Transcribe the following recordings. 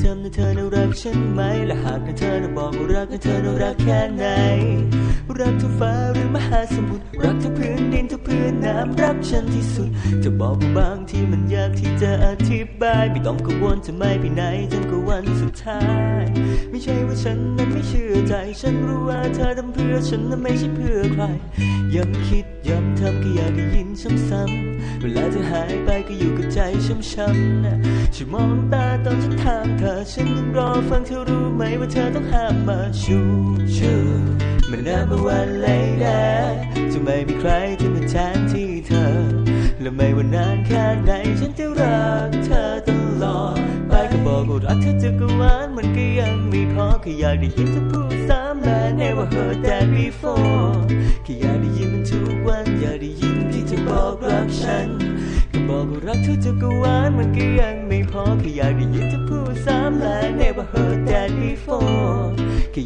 เธอนะเธอนะรักฉันไหม และหากนะเธอนะบอกว่ารักนะเธอนะรักแค่ไหน รักทั่าฟ้าหรือมหาสมุทร รักทั้งพื้น น้ำรักฉันที่สุด จะบอกว่าบางที่มันยากที่จะอธิบาย ไม่ต้องกังวลจะไม่ไปไหนจนกว่าวันสุดท้าย ไม่ใช่ว่าฉันนั้นไม่เชื่อใจ ฉันรู้ว่าเธอทำเพื่อฉันนั้นไม่ใช่เพื่อใคร ย้ำคิดย้ำทำก็อยากได้ยินซ้ำๆเวลาเธอหายไปก็อยู่กับใจช้ำๆนะช่วยมองตาตอนฉันถามเธอ ฉันยังรอฟังเธอรู้ไหมว่าเธอต้องห้ามมาชูชูมันนานเมื่อวันเลยนะ จะไม่มีใครที่มาแทนที่เธอ และไม่ว่านานแค่ไหนฉันจะรักเธอตลอดไปก็บอกว่ารักเธอจะกหวานมันก็ยังไม่พอแค่อยากได้ยินเธอพูดซ้ำและ never heard that before แค่อยากได้ยินมันทุกวันอยากได้ยินที่เธอบอกรักฉันก็บอกว่ารักเธอจะกหวานมันก็ยังไม่พอแค่อยากได้ยินเธอพูดซ้ำและ never heard that before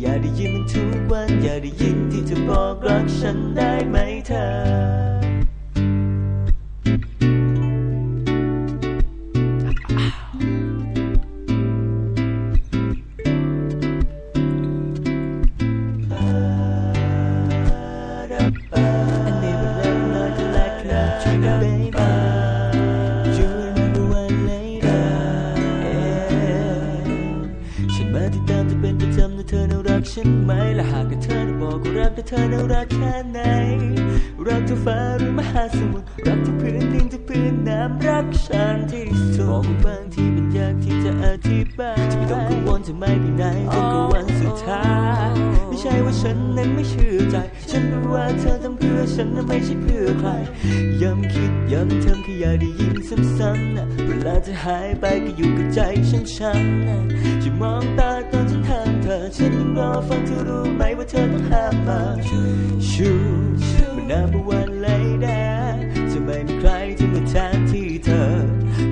อยากได้ยินมันทุกวัน อยากได้ยินที่เธอบอกรักฉันได้ไหมเธอ ฉันไหมและหากกับเธอน่ะบอกว่ารักแต่เธอน่ารักแค่ไหน รักทุกฟ้าหรือมหาสมุทรรักทุกพื้นดินทุกพื้นน้ำรักฉันที่สุดบอกบางที่มันยากที่จะอธิบายจะไม่ต้องกังวลจะไม่ไปไหนจนกว่าวันสุดท้ายไม่ใช่ว่าฉันนั้นไม่เชื่อใจ ฉันรู้ว่าเธอทำเพื่อฉันนั้นไม่ใช่เพื่อใครย้ำคิดย้ำทำแค่อยาได้ยินซ้ำๆนะเวลาจะหายไปก็อยู่กับใจฉันช้ำนะจะมองตาตอนฉัน ฉันยังรอฟังเธอรู้ไหมว่าเธอต้องห้ามมาชูมันนานเมื่อวันเลยนะจะไม่มีใครที่มาแทนที่เธอ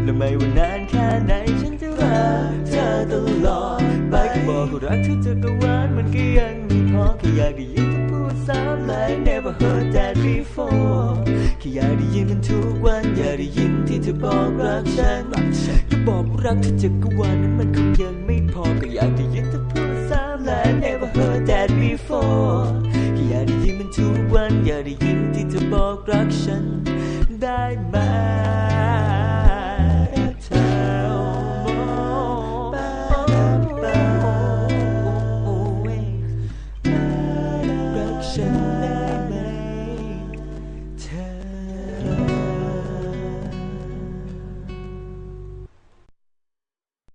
และไม่ว่านานแค่ไหนฉันจะรักเธอตลอดไปก็บอกว่ารักเธอจะกวานมันก็ยังไม่พอแค่อยากได้ยินเธอพูดซ้ำและ never heard that before แค่อยากได้ยินมันทุกวันอยากได้ยินที่เธอบอกรักฉันก็บอกรักเธอจะกวานนั้นมันคงยังไม่พอก็อยากได้ยินเธอพูด before อยากได้ยินมันทุกวัน อยากได้ยินที่เธอบอกรักฉันได้ไหม